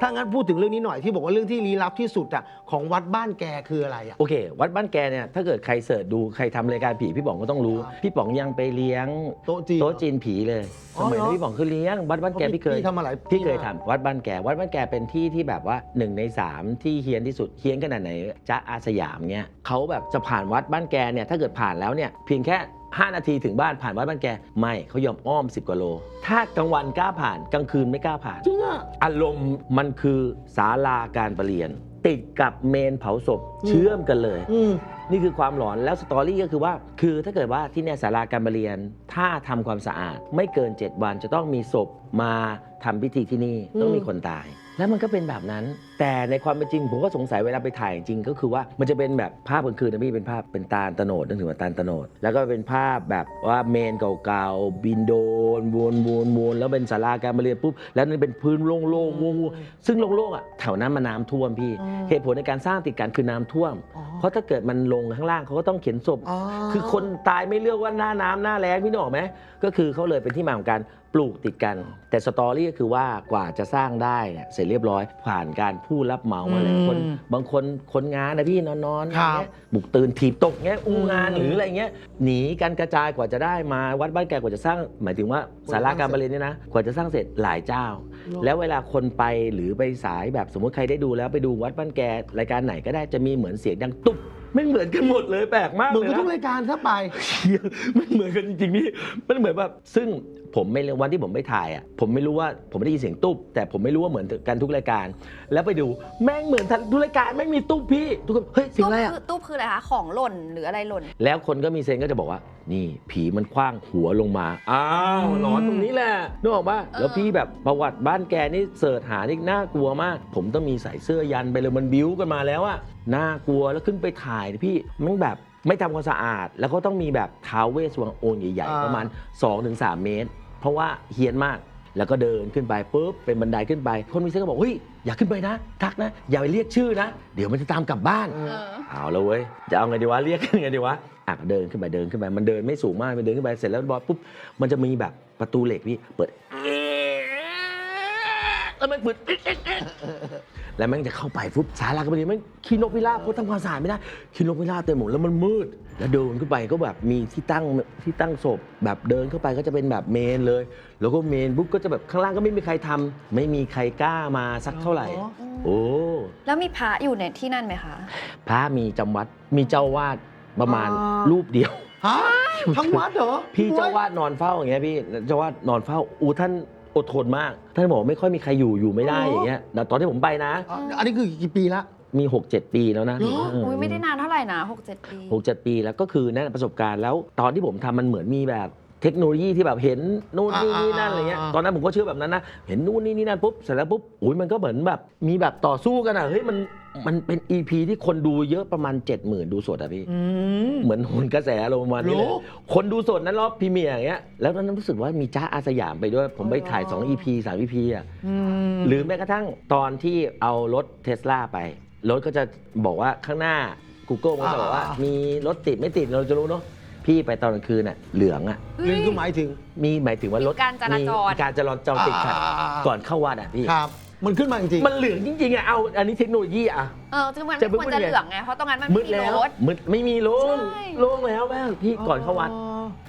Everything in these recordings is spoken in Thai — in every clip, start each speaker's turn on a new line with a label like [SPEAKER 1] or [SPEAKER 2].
[SPEAKER 1] ถ้างั้นพูดถึงเรื่องนี้หน่อยที่บอกว่าเรื่องที่ลี้ลับที่สุดอะของวัดบ้านแกคืออะไรอะ
[SPEAKER 2] โอเค วัดบ้านแกเนี่ยถ้าเกิดใครเสิร์ชดูใครทำรายการผีพี่ป๋องก็ต้องรู้
[SPEAKER 1] ครับ
[SPEAKER 2] พี่ป๋องยังไปเลี้ยง
[SPEAKER 1] โต๊ะจีน
[SPEAKER 2] โต๊ะจีนผีเลย
[SPEAKER 1] อ๋
[SPEAKER 2] ส
[SPEAKER 1] อ
[SPEAKER 2] มัย
[SPEAKER 1] เหร
[SPEAKER 2] นั้
[SPEAKER 1] อ
[SPEAKER 2] นพี่ป๋องคือเลี้ยงวัดบ้านแกพี่เคย
[SPEAKER 1] พี่ทำมาหลาย
[SPEAKER 2] พี่เคย
[SPEAKER 1] ปี
[SPEAKER 2] ทำวัดบ้านแกวัดบ้านแกเป็นที่ที่แบบว่าหนึ่งในสามที่เฮี้ยนที่สุดเฮี้ยนขนาดไหนจ๊ะอาสยามเนี่ยเขาแบบจะผ่านวัดบ้านแกเนี่ยถ้าเกิดผ่านแล้วเนี่ยเพียงแค่ 5 นาทีถึงบ้านผ่านวัดบ้านแก ไม่เขายอมอ้อม 10กว่าโล ถ้ากลางวันกล้าผ่านกลางคืนไม่กล้าผ่าน
[SPEAKER 1] จริงอะ
[SPEAKER 2] อารมณ์มันคือศาลาการประเรียน ติดกับเมนเผาศพเชื่อมกันเลย
[SPEAKER 1] อืม
[SPEAKER 2] นี่คือความหลอนแล้วสตอรี่ก็คือว่า คือถ้าเกิดว่าที่เนี่ยศาลาการประเรียน ถ้าทำความสะอาดไม่เกิน 7 วันจะต้องมีศพมาทำพิธีที่นี่
[SPEAKER 1] อืม
[SPEAKER 2] ต้องมีคนตาย แล้วมันก็เป็นแบบนั้น แต่ในความเป็นจริงผมก็สงสัยเวลาไปถ่ายจริงก็คือว่ามันจะเป็นแบบภาพกลางคืนนะพี่เป็นภาพเป็นตาลตะโนดนึกถึงว่าตาลตะโนดแล้วก็เป็นภาพแบบว่าเมนเก่าๆบินโดนวนวนวนแล้วเป็นศาลาการประเรียนปุ๊บแล้วนี่เป็นพื้นโล่งๆว่างๆซึ่งโล่งๆอะแถวนั้นมันน้ำท่วมพี่
[SPEAKER 1] อืม
[SPEAKER 2] เหตุผลในการสร้างติดกันคือน้ำท่วม
[SPEAKER 1] อ๋อ
[SPEAKER 2] เพราะถ้าเกิดมันลงข้างล่างเขาก็ต้องเขียนศพ
[SPEAKER 1] อ๋อ
[SPEAKER 2] คือคนตายไม่เลือกว่าหน้าน้ำหน้าแล้งพี่นึกออกไหมก็คือเขาเลยเป็นที่มาของการปลูกติดกัน แต่สตอรี่ก็คือว่ากว่าจะสร้างได้เนี่ยเสร็จเรียบร้อย ผ่านการผู้รับเหมาอะไรคนบางคนคนงานนะพี่นอนๆอน
[SPEAKER 1] ครับ
[SPEAKER 2] เงี้ยบุกตื่นถีบตกเงี้ยอู้งาน
[SPEAKER 1] อืม
[SPEAKER 2] หรืออะไรเงี้ยหนีกันกระจายกว่าจะได้มาวัดบ้านแกกว่าจะสร้าง หมายถึงว่าศาลาการประเรียนเนี่ยนะกว่าจะสร้างเสร็จหลายเจ้าแล้วเวลาคนไปหรือไปสายแบบสมมติใครได้ดูแล้วไปดูวัดบ้านแกรายการไหนก็ได้จะมีเหมือนเสียงดังตุ๊บ ไม่เหมือนกันหมดเลยแปลกมาก
[SPEAKER 1] เหมือน
[SPEAKER 2] เลย
[SPEAKER 1] กับ
[SPEAKER 2] นะ
[SPEAKER 1] ทุกรายการถ้าไป
[SPEAKER 2] เหี้ยมันเหมือนกันจริงๆพี่มันเหมือนแบบซึ่ง ผมไม่รู้วันที่ผมไปถ่ายอะผมไม่รู้ว่าผมไม่ได้ยินเสียงตุ๊บแต่ผมไม่รู้ว่าเหมือนกันทุกรายการ แล้วไปดูแม่งเหมือนทุกรายการไม่งมีตุ๊บพี่ทุกคนเฮ้ยเสียง
[SPEAKER 3] ตู้
[SPEAKER 2] อะไรอะ
[SPEAKER 3] คือตู้คืออะไรคะของหล่นหรืออะไรหล่น
[SPEAKER 2] แล้วคนก็มีเซนก็จะบอกว่า นี่ผีมันคว้างหัวลงมาอ้าวหลอนตรงนี้แหละนึกออกปะ
[SPEAKER 3] เออ
[SPEAKER 2] แล้วพี่แบบประวัติบ้านแกนี่เสิร์ชหานี่น่ากลัวมาก ผมต้องมีใส่เสื้อยันไปเลยมันบิ้วกันมาแล้วอะน่ากลัวแล้วขึ้นไปถ่ายดิพี่มันแบบไม่ทำความสะอาด แล้วก็ต้องมีแบบท้าวเวสสวงองค์ใหญ่
[SPEAKER 1] อ่า
[SPEAKER 2] ๆประมาณ 2-3 เมตร เพราะว่าเฮี้ยนมากแล้วก็เดินขึ้นไปปุ๊บเป็นบันไดขึ้นไป คนมีเซนก็บอกเฮ้ยอย่าขึ้นไปนะ ทักนะ อย่าไปเรียกชื่อนะ เดี๋ยวมันจะตามกลับบ้าน
[SPEAKER 1] อืม
[SPEAKER 2] เอาแล้วเว้ยจะเอาไงดีวะเรียกไงดีวะอะเดินขึ้นไปเดินขึ้นไปมันเดินไม่สูงมากมันเดินขึ้นไปเสร็จแล้วบอสปุ๊บมันจะมีแบบประตูเหล็กพี่เปิดแล้วมันเปิด แล้วแม่งจะเข้าไปปุ๊บสาราก็ไม่ดีแม่งขี้นกพิราบเพราะทำความสะอาดไม่ได้ขี้นกพิราบเต็มหมดแล้วมันมืด แล้วเดินขึ้นไปก็แบบมีที่ตั้งที่ตั้งศพแบบเดินเข้าไปก็จะเป็นแบบเมนเลย แล้วก็เมนปุ๊บก็จะแบบข้างล่างก็ไม่มีใครทำไม่มีใครกล้ามาสักเท่าไหร่
[SPEAKER 1] อ๋อ
[SPEAKER 2] โอ้
[SPEAKER 3] แล้วมีพระอยู่ในที่นั่นไหมคะ
[SPEAKER 2] พระมีจำวัดมีเจ้าวาดประมาณ
[SPEAKER 1] อ่า
[SPEAKER 2] รูปเดียว
[SPEAKER 1] ฮะทั้งวัดเหรอ
[SPEAKER 2] พี่เจ้าวาดนอนเฝ้าอย่างเงี้ยพี่เจ้าวาดนอนเฝ้าอูท่าน อดทนมาก ท่านบอกไม่ค่อยมีใครอยู่อยู่ไม่ได้อย่างเงี้ยแต่ตอนที่ผมไปนะ
[SPEAKER 1] อะอันนี้คือกี่ปีละ
[SPEAKER 2] มี 6-7 ปีแล้วนะ
[SPEAKER 1] เหรอ
[SPEAKER 2] เออ
[SPEAKER 3] อุ้ยไม่ได้นานเท่าไหร่นะหกเจ็ดปี
[SPEAKER 2] หกเจ็ดปีแล้วก็คือนั่นประสบการณ์แล้ว ตอนที่ผมทำมันเหมือนมีแบบ เทคโนโลยีที่แบบเห็นนู่นนี่นี่นั่นอะไรเงี้ย
[SPEAKER 1] อ่าอ่า
[SPEAKER 2] ตอนนั้นผมก็เชื่อแบบนั้นนะเห็นนู่นนี่นี่นั่นปุ๊บเสร็จแล้วปุ๊บอุ้ยมันก็เหมือนแบบมีแบบต่อสู้กันอะเฮ้ยมันมันเป็น EP ที่คนดูเยอะประมาณ 70,000 ดูสดอะพี่
[SPEAKER 1] อืม
[SPEAKER 2] เหมือนโหนกระแสลงมาณนี้เลย
[SPEAKER 1] รู้
[SPEAKER 2] คนดูสดนั้นรอบพรีเมียร์อย่างเงี้ยแล้วตอนนั้นรู้สึกว่ามีจ้าอาสยามไปด้วย ผมไปถ่าย 2 EP 3 EP อะ
[SPEAKER 1] อืม
[SPEAKER 2] หรือแม้กระทั่งตอนที่เอารถเทสลาไป รถก็จะบอกว่าข้างหน้า Google มันก็จะบอกว่า
[SPEAKER 1] อ่ามี
[SPEAKER 2] มีรถติดไม่ติดเราจะรู้เนาะ พี่ไปตอนกลางคืนน่ะเหลืองอะ
[SPEAKER 3] เฮ้ย
[SPEAKER 1] เรื่องคือหมายถึง
[SPEAKER 2] มีหมายถึงว่ารถ
[SPEAKER 3] มีการจราจร
[SPEAKER 2] มีการจราจรติดขัด
[SPEAKER 1] อ่าอ่าอ่า
[SPEAKER 2] ก่อนเข้าวัดอะพี่
[SPEAKER 1] ครับ มันขึ้นมาจริงๆ
[SPEAKER 2] มันเหลืองจริงๆอะเอาอันนี้เทคโนโลยีอะ
[SPEAKER 3] เออคือมัน
[SPEAKER 2] จะ
[SPEAKER 3] ไม่
[SPEAKER 2] พู
[SPEAKER 3] ค
[SPEAKER 2] ด
[SPEAKER 3] วรจะ
[SPEAKER 2] ยังไง
[SPEAKER 3] เหลืองไง เพราะตรงนั้นมัน
[SPEAKER 2] มื
[SPEAKER 3] ไม่
[SPEAKER 2] ด
[SPEAKER 3] มี
[SPEAKER 2] แล้ว
[SPEAKER 3] รถ
[SPEAKER 2] มืดไม่มีโล่ง
[SPEAKER 3] ใช่
[SPEAKER 2] โล่งแล้วแม่งพี่ก่อนเข้าวัด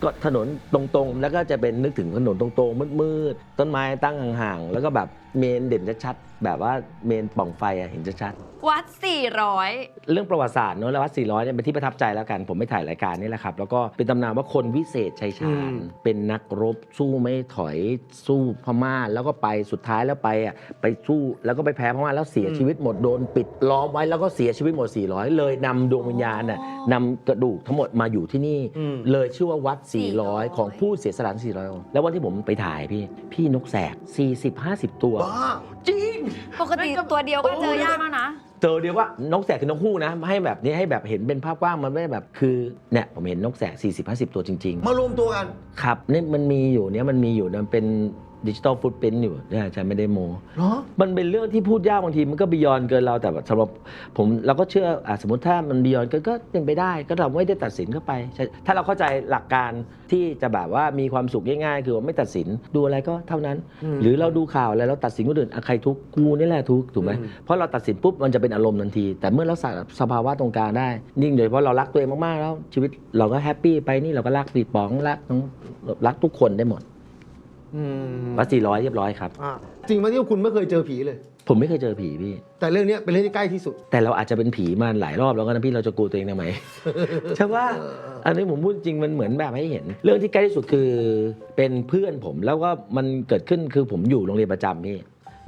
[SPEAKER 2] ก็ถนนตรงๆ แล้วก็จะเป็นนึกถึงถนนตรงๆมืดๆต้นไม้ตั้งห่างๆ แล้วก็แบบเมนเด่นชัดๆ แบบว่าเมนปล่องไฟอะเห็นชัด
[SPEAKER 3] วัด 400
[SPEAKER 2] ๆเรื่องประวัติศาสตร์เนอะแล้ววัด400เนี่ยเป็นที่ประทับใจแล้วกัน ผมไม่ถ่ายรายการนี่แหละครับ แล้วก็เป็นตำนานว่าคนวิเศษชัยชาญ
[SPEAKER 1] อืม
[SPEAKER 2] เป็นนักรบสู้ไม่ถอยสู้พม่าแล้วก็ไปสุดท้ายแล้วไปอะไปสู้แล้วก็ไปแพ้พม่าแล้วเสียชีวิตหมดโดนปิดล้อมไว้แล้วก็เสียชีวิตหมด 400 เลยนำดวงวิญญาณน่ะนำกระดูกทั้งหมดมาอยู่ที่นี่
[SPEAKER 1] อืม
[SPEAKER 2] เลยชื่อว่าวัด 400
[SPEAKER 3] 400
[SPEAKER 2] ของผู้เสียสละ400องค์แล้ววันที่ผมไปถ่ายพี่ พี่นกแสก40-50 ตัว
[SPEAKER 1] บ้า
[SPEAKER 2] จริง
[SPEAKER 3] ปกติตัวเดียวก็เจอยากแล้วนะ
[SPEAKER 2] เจอเดียวว่านกแสกคือนกฮูกนะให้แบบนี้ให้แบบเห็นเป็นภาพกว้างมันไม่ได้แบบคือเนี่ยผมเห็นนกแสก40-50 ตัวจริง
[SPEAKER 1] มารวมตัวกัน
[SPEAKER 2] ๆครับนี่มันมีอยู่เนี่ยมันมีอยู่นะเป็น ดิจิตอลฟุตปรินอยู่เนี่ยอาจารย์ไม่ได้โม
[SPEAKER 1] เหรอ
[SPEAKER 2] มันเป็นเรื่องที่พูดยากบางทีมันก็บียอนเกินเราแต่แบบสำหรับผมเราก็เชื่ออะสมมติถ้ามันบียอนเกินก็เป็นไปได้ ก็เราไม่ได้ตัดสินเข้าไปใช่ถ้าเราเข้าใจหลักการที่จะแบบว่ามีความสุขง่ายๆ คือว่าไม่ตัดสินดูอะไรก็เท่านั้น
[SPEAKER 1] อืม
[SPEAKER 2] หรือเราดูข่าวอะไรเราตัดสินคนอื่นอะใครทุกข์กูนี่แหละทุกข์ถูกไหม
[SPEAKER 1] อืม
[SPEAKER 2] เพราะเราตัดสินปุ๊บมันจะเป็นอารมณ์ทันที แต่เมื่อเราสสภาวะตรงกลางได้ยิ่งโดยเฉพราะเรารักตัวเองมากๆแล้วชีวิตเราก็แฮปปี้ไปนี่เราก็รักปีป๋องรักน้องรักทุกคนได้หมด
[SPEAKER 1] อืม
[SPEAKER 2] วัดสี่ร้อยเรียบร้อยครับ
[SPEAKER 1] อะจริงไหมที่ว่าคุณไม่เคยเจอผีเลย
[SPEAKER 2] ผมไม่เคยเจอผีพี่
[SPEAKER 1] แต่เรื่องเนี้ยเป็นเรื่องที่ใกล้ที่สุด
[SPEAKER 2] แต่เราอาจจะเป็นผีมาหลายรอบแล้วก็นะพี่เราจะกลัวตัวเองทำไม ใช่ว่าอันนี้ผมพูดจริงมันเหมือนแบบให้เห็น เรื่องที่ใกล้ที่สุดคือเป็นเพื่อนผมแล้วก็มันเกิดขึ้นคือผมอยู่โรงเรียนประจำพี่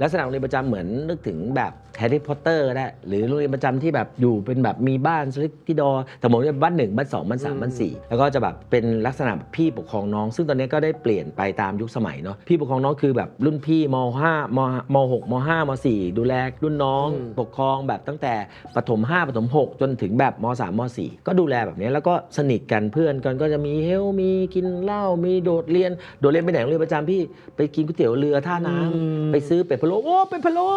[SPEAKER 2] ลักษณะโรงเรียนประจำเหมือนนึกถึงแบบแฮร์รี่พอตเตอร์ก็ได้หรือโรงเรียนประจำที่แบบอยู่เป็นแบบมีบ้านสลิปที่ดอร์แต่ผมเรียนบ้านหนึ่งบ้านสองบ้านสาม
[SPEAKER 1] อืม
[SPEAKER 2] บ้านสี่แล้วก็จะแบบเป็นลักษณะพี่ปกครองน้อง ซึ่งตอนนี้ก็ได้เปลี่ยนไปตามยุคสมัยเนาะพี่ปกครองน้องคือแบบรุ่นพี่ม5มม6ม5ม4ดูแลรุ่นน้อง
[SPEAKER 1] อืม
[SPEAKER 2] ปกครองแบบตั้งแต่ประถม5ประถม6จนถึงแบบม3ม4ก็ดูแลแบบนี้แล้วก็สนิทกันเพื่อนกันก็จะมีเฮลมีกินเหล้ามีโดดเรียนโดดเรียนไปไหนโรงเรียนประจำพี่ไปกินก๋วยเตี๋ยวเรือท่าน้ำ
[SPEAKER 1] อืม
[SPEAKER 2] ไปซื้อเป็ดพะโล้โอ้เป็ดพะโล้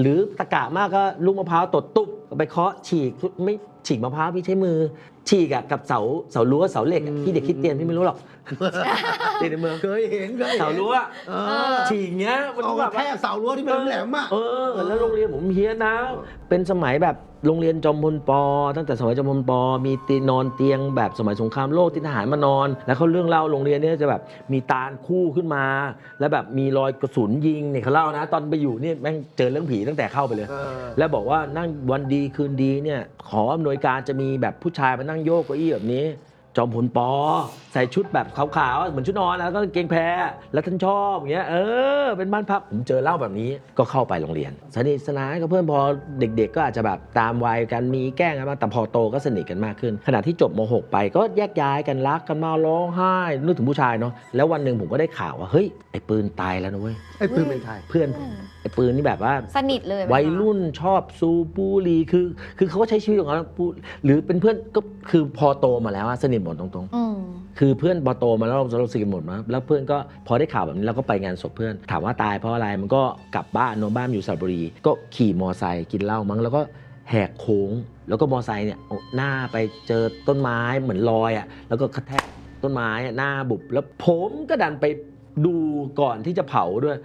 [SPEAKER 2] หรือตะกะมากก็ลูกมะพร้าวตดตุ๊บไปเคาะฉีกไม่ ฉีกมะพร้าวพี่ใช้มือ ฉีกอะกับเสาเสารั้วเสาเหล็กอะพี่เด็กคริดเตียนพี่ไม่รู้หรอกตีในเมือง
[SPEAKER 1] เคยเห็นเคยเห็น
[SPEAKER 2] เสารั้ว
[SPEAKER 1] เอ
[SPEAKER 3] เอ
[SPEAKER 1] อ
[SPEAKER 3] อ
[SPEAKER 2] ฉีกเงี้ยมัน
[SPEAKER 1] เอาก
[SPEAKER 2] แบ
[SPEAKER 1] ระ
[SPEAKER 2] บ
[SPEAKER 1] แทกเสารั้วที่เป็นแหลมๆอะ
[SPEAKER 2] เออ แล้วโรงเรียนผมเฮี้ยนนะ เป็นสมัยแบบโรงเรียนจอมพลปอ ตั้งแต่สมัยจอมพลปอ มีเตียงนอนเตียงแบบสมัยสงครามโลกที่ทหารมานอน แล้วเขาเรื่องเล่าโรงเรียนเนี้จะแบบมีตาลคู่ขึ้นมา แล้วแบบมีรอยกระสุนยิงเนี่ยเขาเล่านะ ตอนไปอยู่นี่แม่งเจอเรื่องผีตั้งแต่เข้าไปเลย
[SPEAKER 1] เออ
[SPEAKER 2] แล้วบอกว่านั่งวันดีคืนดีเนี่ยขออำนวยการจะมีแบบผู้ชายมานั่งโยกเก้าอี้แบบนี้ จอมพลปอ ใส่ชุดแบบขาวๆเหมือนชุดนอนแล้วก็กางเกงแพรแล้วท่านชอบอย่างเงี้ยเออเป็นบ้านพักผมเจอเล่าแบบนี้ก็เข้าไปโรงเรียน สนิทสนานกับเพื่อนพอเด็ก ๆ ก็อาจจะแบบตามวัยกันมีแกล้งกันมางแต่พอโตก็สนิทกันมากขึ้น ขณะที่จบม .6 ไปก็แยกย้ายกันรักกันมาร้องไห้นึกถึงผู้ชายเนาะแล้ววันหนึ่งผมก็ได้ข่าวว่าเฮ้ยไอ้ปืนตายแล้วนะเว้ย
[SPEAKER 1] ไอ้ปืนเป็นใคร
[SPEAKER 2] เพื่อนผมไอ้ปืนนี่แบบว่า
[SPEAKER 3] สนิทเลยไหมคะ
[SPEAKER 2] วัยรุ่นชอบซูบุหรีคือ คือเขาก็ใช้ชีวิตของเขาปูหรือเป็นเพื่อนก็คือพอโตมาแล้วอะสนิทหมดตรง
[SPEAKER 3] อืม
[SPEAKER 2] ๆคือเพื่อนพอโตมาแล้วเราเราสนิทหมดมาแล้วเพื่อนก็พอได้ข่าวแบบนี้เราก็ไปงานศพเพื่อน ถามว่าตายเพราะอะไรมันก็กลับบ้านโนบ้านอยู่สระบุรี ก็ขี่มอไซค์กินเหล้ามั้งแล้วก็แหกโค้ง แล้วก็มอไซค์เนี่ยเอาหน้าไปเจอต้นไม้เหมือนลอยอะแล้วก็กระแทกต้นไม้อะหน้าบุบแล้วผมก็ดันไปดูก่อนที่จะเผาด้วย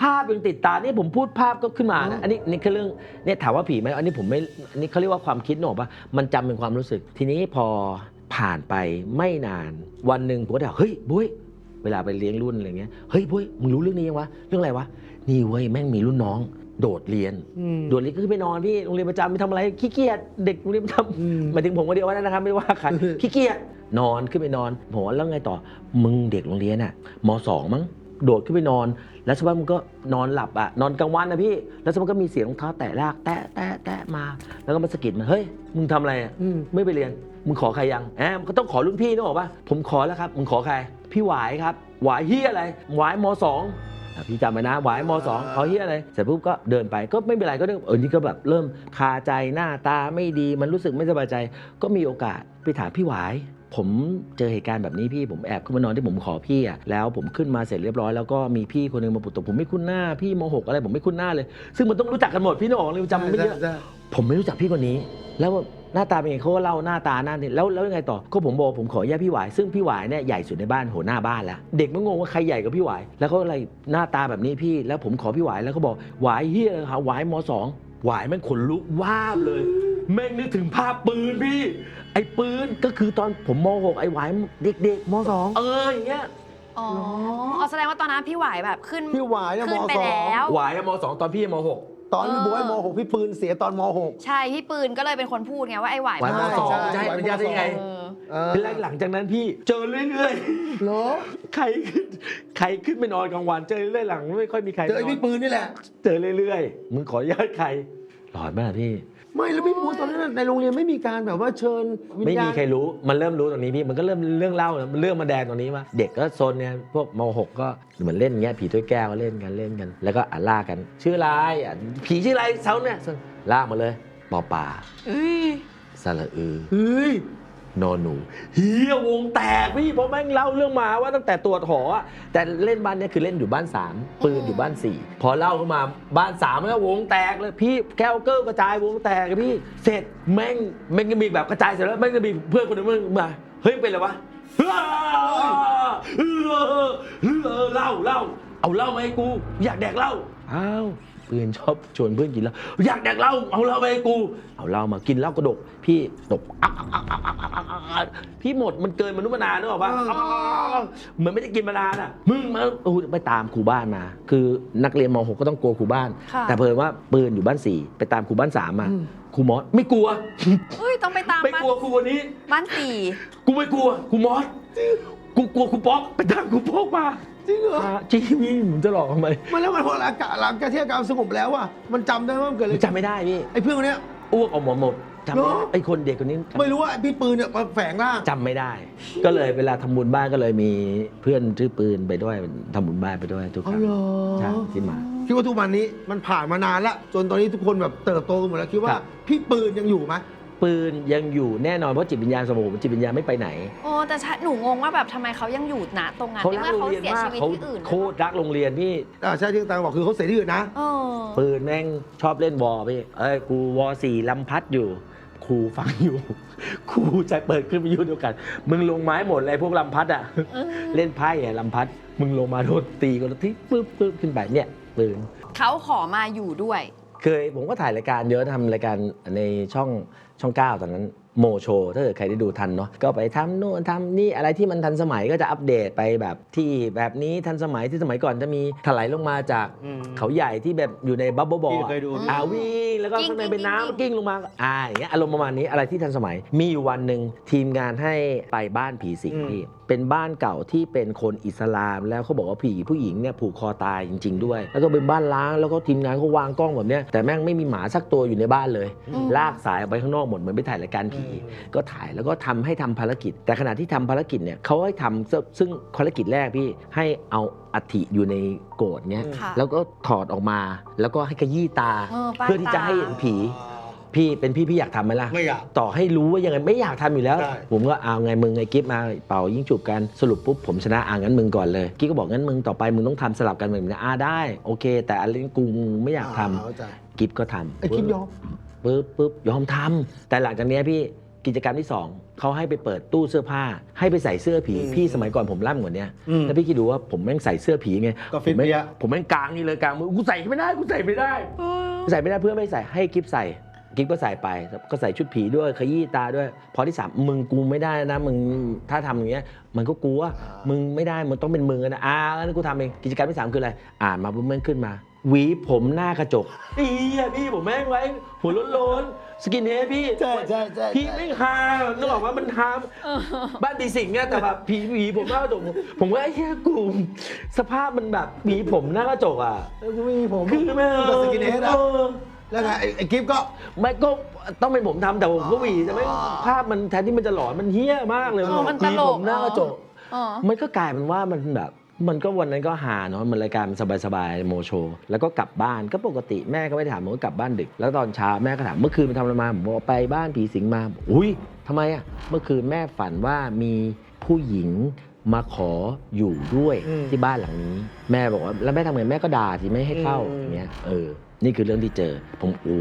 [SPEAKER 2] ภาพยังติดตาเนี่ยผมพูดภาพก็ขึ้นมานะอันนี้นี่คือเรื่องเนี่ยถามว่าผีไหมอันนี้ผมไม่อันนี้เขาเรียกว่าความคิดหนกปะมันจำเป็นความรู้สึก ทีนี้พอ ผ่านไปไม่นาน วันหนึ่งผมก็ถามเฮ้ยบุ้ยเวลาไปเลี้ยงรุ่นอะไรเงี้ยเฮ้ยบุ้ยมึงรู้เรื่องนี้ยังวะเรื่องอะไรวะนี่เว้ยแม่งมีรุ่นน้อง โดดเรียน
[SPEAKER 1] อืม
[SPEAKER 2] โดดเรียนก็คือไปนอนพี่โรงเรียนประจำไปทำอะไรขี้เกียจเด็กโรงเรียนประจ
[SPEAKER 1] อืมำ
[SPEAKER 2] หมายถึงผมคนเดียวนะครับ ไม่ได้ว่าใครขี้เกียจนอนขึ้นไปนอนผมว่าแล้วไงต่อมึงเด็กโรงเรียนอะมสองมั้งโดดขึ้นไปนอน แล้วสักพักมันก็นอนหลับอะ นอนกลางวันนะพี่ แล้วสักพักก็มีเสียงรองเท้าแตะลากแตะแตะแตะมา แล้วก็มาสะกิดมัน เฮ้ย มึงทำอะไรอะ
[SPEAKER 1] อืม
[SPEAKER 2] ไม่ไปเรียน มึงขอใครยังแอบก็ต้องขอรุ่นพี่นึกออกปะผมขอแล้วครับ มึงขอใคร พี่หวายครับ หวายเฮียอะไร หวายมสองอะพี่จำไว้นะ หวายมสองขอเฮียอะไร เสร็จปุ๊บก็เดินไป ก็ไม่เป็นไร ก็เรื่องเออ นี่ก็แบบเริ่มคาใจหน้าตาไม่ดี มันรู้สึกไม่สบายใจ ก็มีโอกาสไปถามพี่หวาย ผมเจอเหตุการณ์แบบนี้พี่ผมแอบขึ้นมานอนที่ผมขอพี่อะแล้วผมขึ้นมาเสร็จเรียบร้อยแล้วก็มีพี่คนหนึงมาปลุกตกผมไม่คุ้นหน้าพี่มหกอะไรผมไม่คุ้นหน้าเลย ซึ่งมันต้องรู้จักกันหมดพี่นึกออกเลยจำไม่เยอะ
[SPEAKER 1] ใช่
[SPEAKER 2] ผมไม่รู้จักพี่คนนี้ แล้ว หน้าตาเป็นไงเขาก็เล่าหน้าตาหน้านี่แล้วแล้วยังไงต่อก็ผมบอกผมขอแยกพี่หวายซึ่งพี่หวายเนี่ยใหญ่สุดในบ้านหัวหน้าบ้านแล้วเด็กมันงงว่าใครใหญ่กว่าพี่หวายแล้วเขาอะไรหน้าตาแบบนี้พี่ แล้วผมขอพี่หวายแล้วเขาบอกหวายเฮียหาหวายมสองหวายแม่งขนลุกว้าบเลยแม่งนึกถึงภาพปืนพี่ ไอ้ปืนก็คือตอนผมมหกไอ้หวายเด็กๆมสองเอออย่างเงี้ย
[SPEAKER 3] อ๋อเอาแสดงว่าตอนนั้นพี่หวายแบบขึ้น
[SPEAKER 1] พี่หวายเนี่ย
[SPEAKER 3] ขึ้น
[SPEAKER 1] ม
[SPEAKER 3] ไป
[SPEAKER 1] สอง
[SPEAKER 3] แล้ว
[SPEAKER 2] หวายมสองตอนพี่มหก
[SPEAKER 1] ตอนพี่บวยมหกพี่ปืนเสียตอนมหก
[SPEAKER 3] ใช่พี่ปืนก็เลยเป็นคนพูดไงว่าไอ้หวาย
[SPEAKER 2] หวายมสอง
[SPEAKER 1] ใช่
[SPEAKER 2] ใช่
[SPEAKER 1] หวายม
[SPEAKER 2] เป็นญาติได้ไง
[SPEAKER 3] เออ
[SPEAKER 1] เออ
[SPEAKER 2] เป็นไรหลังจากนั้นพี่เจอเรื่อยๆ
[SPEAKER 1] เหรอ
[SPEAKER 2] ใครขึ้นใครขึ้นไปนอนกลางวันเจอเรื่อยๆหลังไม่ค่อยมีใคร
[SPEAKER 1] เจอไอ้
[SPEAKER 2] นน
[SPEAKER 1] พี่ปืนนี่แหละ
[SPEAKER 2] เจอเรื่อยๆ มึงขออนุญาตใครหลอนมากพี่
[SPEAKER 1] ไม่แล้วพี่ปูตอนนั้นในโรงเรียนไม่มีการแบบว่าเชิญวิญ
[SPEAKER 2] ไม่
[SPEAKER 1] ญา
[SPEAKER 2] มี
[SPEAKER 1] ณ
[SPEAKER 2] ใครรู้มันเริ่มรู้ตรงนี้พี่มันก็เริ่มเรื่องเล่านะมันเรื่องมาแดงตรงนี้มาเด็กก็โซนเนี่ยพวกมหกก็เหมือนเล่นอย่างเงี้ยผีถ้วยแก้วก็เล่นกันเล่นกัน แล้วก็อะล่ากัน ชื่ออะไรอะผีชื่ออะไรเซาเนี่ยลากมาเลยปอป่า
[SPEAKER 3] เอ้ย
[SPEAKER 2] สระอือ
[SPEAKER 1] เฮ้ย
[SPEAKER 2] นอนหนูเฮียวงแตกพี่เพราะแม่งเล่าเรื่องมาว่าตั้งแต่ตัวจหอแต่เล่นบ้านเนี้ยคือเล่นอยู่บ้านสามปืนอยู่บ้านสี่พอเล่าเข้ามาบ้านสามแล้ววงแตกเลยพี่แก้วเกิลกระจายวงแตกเลยพี่เสร็จแม่งแม่งก็มีแบบกระจายเสร็จแล้วแม่งก็มีเพื่อนคนหนึงมึงมาเฮ้ยเป็นไรวะเฮ้ยเล่าเล่าเอาเหล้ามาให้กู อยากแดกเหล้า อ้าวเพื่อนชอบชวนเพื่อนกินเหล้าอยากแดกเหล้าเอาเหล้ามาให้กูเอาเหล้ามากินเหล้ากระดก พี่ดกอักอักอักอักอักอักอักอักพี่หมดมันเกินมนุษย์มานานนึกออกปะเหมือนไม่ได้กินมานานอะมึงมาโอ้โหไปตามครูบ้านมา คือนักเรียนม .6 ก็ต้องกลัวครูบ้าน
[SPEAKER 3] ค่ะ
[SPEAKER 2] แต่เพิ่นว่าปืนอยู่บ้านสี่ไปตามครูบ้านสามมาครูมอสไม่กลัว
[SPEAKER 3] เฮ้ยต้องไปตาม
[SPEAKER 2] ไม่
[SPEAKER 3] บ้าน
[SPEAKER 2] กลัวครูคนนี้
[SPEAKER 3] บ้านสี่
[SPEAKER 2] กูไม่กลัวครูมอสกูกลัวครูป๊อกไปตามครูป๊อกมา
[SPEAKER 1] จริงเหรอ
[SPEAKER 2] อ่าจริงพี่ผมจะหลอกทำไม
[SPEAKER 1] มันแล้วมันพอหลังจากหลังจากที่อาการสงบแล้วอะมันจำได้ว่ามันเกิดอะไร
[SPEAKER 2] จำไม่ได้พี่
[SPEAKER 1] ไอ้เพื่อนคนเนี้ย
[SPEAKER 2] อ้วกออกหมดหมดจำไม่ได้
[SPEAKER 1] เหรอ
[SPEAKER 2] ไอ้คนเด็กคนนี้จำ
[SPEAKER 1] ไม่รู้ว่าไอ้พี่ปืนเนี่ยมาแฝงร่าง
[SPEAKER 2] จำไม่ได้ ก็เลยเวลาทำบุญบ้านก็เลยมีเพื่อนชื่อปืนไปด้วยทำบุญบ้านไปด้วยทุกค
[SPEAKER 1] อ๋อ
[SPEAKER 2] รั้ง
[SPEAKER 1] เหรอ
[SPEAKER 2] ใช่ที่มา
[SPEAKER 1] คิดว่าทุกวันนี้มันผ่านมานานละจนตอนนี้ทุกคนแบบเติบโตกันหมดแล้วคิดว่า
[SPEAKER 2] ครับ
[SPEAKER 1] พี่ปืนยังอยู่ไหม
[SPEAKER 2] ปืนยังอยู่แน่นอนเพราะจิตวิญญาณสมองจิตวิญญาณไม่ไปไหน
[SPEAKER 3] โอ้แต่ฉันหนูงงว่าแบบทำไมเขายังอยู่ณตรงนั้น
[SPEAKER 2] เขา
[SPEAKER 3] ใน
[SPEAKER 2] รัก
[SPEAKER 3] เมื่อ
[SPEAKER 2] โร
[SPEAKER 3] เขา
[SPEAKER 2] งเรียน
[SPEAKER 3] เสีย
[SPEAKER 2] มาก
[SPEAKER 3] ชีวิต
[SPEAKER 2] เขา
[SPEAKER 3] ที่อื่น
[SPEAKER 2] โคตรรักโรงเรียนพี่
[SPEAKER 1] อ่าใช่ที่ตาบอกคือเขาเสียที่อื่นนะ
[SPEAKER 3] เออ
[SPEAKER 2] ปืนแม่งชอบเล่นวอลพี่เอ้ยกูวอสี่ลำพัดอยู่ครูฟังอยู่ครูจะเปิดขึ้นไปยุ่เดียวกัน มึงลงไม้หมดเลยพวกลำพัดอะ
[SPEAKER 3] เออ
[SPEAKER 2] เล่นไพ่อะลำพัด มึงลงมาโดนตีกันแล้วที่ปึ๊บปึ๊บขึ้นไปเนี่ยปืน
[SPEAKER 3] เขาขอมาอยู่ด้วย
[SPEAKER 2] เคยผมก็ถ่ายรายการเยอะทำรายการในช่องช่องเก้าตอนนั้นโมโชถ้าเกิดใครได้ดูทันเนาะก็ไปทำโน่นทำนี่อะไรที่มันทันสมัยก็จะอัปเดตไปแบบที่แบบนี้ทันสมัยที่สมัยก่อนจะมีถลายลงมาจาก
[SPEAKER 1] อืม
[SPEAKER 2] เขาใหญ่ที่แบบอยู่ในบับเบิลบอ
[SPEAKER 1] พี่เคยดู
[SPEAKER 2] อาวิ่งแล้วก็
[SPEAKER 3] กิ้ง
[SPEAKER 2] ข้างในเป็น
[SPEAKER 3] กิ้ง
[SPEAKER 2] น้ำ
[SPEAKER 3] กิ้ง
[SPEAKER 2] กิ้งลงมาอ่าอย่างเงี้ยอารมณ์ประมาณนี้อะไรที่ทันสมัยมีอยู่วันหนึ่งทีมงานให้ไปบ้านผีสิง
[SPEAKER 1] อืม
[SPEAKER 2] พี่ เป็นบ้านเก่าที่เป็นคนอิสลาม แล้วเขาบอกว่าผีผู้หญิงเนี่ยผูกคอตายจริง ๆ ด้วย แล้วก็เป็นบ้านล้างแล้วก็ทีมงานเขาวางกล้องแบบเนี้ยแต่แม่งไม่มีหมาสักตัวอยู่ในบ้านเลย
[SPEAKER 3] อืม
[SPEAKER 2] ลากสายออกไปข้างนอกหมดเหมือนไปถ่ายรายการผีก็ถ่ายแล้วก็ทำให้ทำภารกิจ แต่ขณะที่ทำภารกิจเนี่ยเขาให้ทำซึ่งซึ่งภารกิจแรกพี่ให้เอาอัฐิอยู่ในโกรธเนี้ย
[SPEAKER 3] ค่ะ
[SPEAKER 2] แล้วก็ถอดออกมาแล้วก็ให้ขยี้ตา
[SPEAKER 3] เออป้าย
[SPEAKER 2] เพื่อที่จะให้เห็นผี พี่เป็นพี่พี่อยากทำไหมล่ะ
[SPEAKER 1] ไม่อยาก
[SPEAKER 2] ต่อให้รู้ว่ายังไงไม่อยากทำอยู่แล้ว
[SPEAKER 1] ใช่
[SPEAKER 2] ผมก็เอาไงมึงไอ้กิฟมาเป่ายิ่งฉุบกันสรุปปุ๊บผมชนะอ่างั้นมึงก่อนเลยกิ๊กก็บอกงั้นมึงต่อไปมึงต้องทำสลับกันเหมือนกันอ่าได้โอเค แต่อะไรนี่กูไม่อยากทำ
[SPEAKER 1] เข้าใจ
[SPEAKER 2] กิฟก็ทำ
[SPEAKER 1] ไอ้คลิปยอม
[SPEAKER 2] ปุ๊บปุ๊บยอมทำแต่หลังจากเนี้ยพี่กิจกรรมที่สองเขาให้ไปเปิดตู้เสื้อผ้า ให้ไปใส่เสื้อผี
[SPEAKER 1] อืม
[SPEAKER 2] พี่สมัยก่อนผมล่ำกว่าเนี้ย
[SPEAKER 1] อืม
[SPEAKER 2] แล้วพี่คิดดูว่าผมแม่งใส่เสื้อผีไง
[SPEAKER 1] ก็ฟิต
[SPEAKER 2] ผมแม่ง
[SPEAKER 1] เปี้ย
[SPEAKER 2] ผมแม่งกลางนี่เลยกลางมือกูใส่ไม่ได้กูใส่ไม่ได้กูใส่ไม่ได้เพื่อนไม่ใส่ให้กิฟใส่ กิฟก็ใส่ไป ก็ใส่ชุดผีด้วยขยี้ตาด้วย พอที่สามมึงกูไม่ได้นะ มึงถ้าทำอย่างเงี้ย มันก็กลัวมึงไม่ได้มึงต้องเป็นมึงนะอ่าแล้วกูทำเองกิจกรรมที่สามคืออะไร อ่านมาปุ๊บแม่งขึ้นมาหวีผมหน้ากระจกอีอะพี่ผมแม่งไว้ หัวโล้นๆสกินเฮดพี่
[SPEAKER 1] ใช่ใช่ใช่
[SPEAKER 2] พี่ไม่ฮานึกออกว่ามันฮาบ้านปีสิงห์เนี่ยแต่แบบผีหวีผมหน้ากระจกผมผมว่าไอ้เหี้ยกูสภาพมันแบบหวีผมหน้ากระจกอะ
[SPEAKER 1] แล้วกูไม่มีผม
[SPEAKER 2] คือไม่
[SPEAKER 1] กับสกินเฮดอะ
[SPEAKER 2] เออ
[SPEAKER 1] แล้วไงไอ้ไอ้คลิปก็
[SPEAKER 2] ไม่ก็ต้องเป็นผมทำแต่ผมก็หวีแต่ไม่ภาพมันแทนที่มันจะหลอนมันเฮี้ยมากเลย
[SPEAKER 3] เออมันตลก
[SPEAKER 2] หวีผมหน้ากระจก
[SPEAKER 3] เออ
[SPEAKER 2] มันก็กลายเป็นว่ามันแบบ มันก็วันนั้นก็หาเนาะมันรายการสบายๆโมโชแล้วก็กลับบ้านก็ปกติแม่ก็ไม่ได้ถามผมก็กลับบ้านดึก แล้วตอนเช้าแม่ก็ถามเมื่อคืนไปทำอะไรมาผมบอกไปบ้านผีสิงมาบอกอุ้ยทำไมอะเมื่อคืนแม่ฝันว่ามีผู้หญิง มาขออยู่ด้วย
[SPEAKER 1] อืม
[SPEAKER 2] ที่บ้านหลังนี้ แม่บอกว่าแล้วแม่ทำไงแม่ก็ด่าที่ไม่ให้เข้า
[SPEAKER 1] อืม
[SPEAKER 2] อย่างเงี้ยเออ นี่คือเรื่องที่เจอ ผมโอ้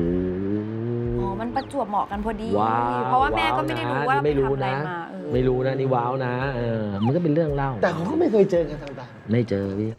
[SPEAKER 3] อ๋อ มันประจวบเหมาะกันพอดี
[SPEAKER 2] ว้าว
[SPEAKER 3] เพราะว่าแม่ก็ไม่ได้รู้ว่า
[SPEAKER 2] ว้าวนะ
[SPEAKER 3] เราไป
[SPEAKER 2] ไม่รู้
[SPEAKER 3] ทำอะไร
[SPEAKER 2] นะ
[SPEAKER 3] มาเออ
[SPEAKER 2] ไม่รู้นะนี่ว้าวนะเออมันก็เป็นเรื่องเล่า
[SPEAKER 1] แต่เขาก็ไม่เคยเจอกันต่าง
[SPEAKER 2] ไม่เจอพี่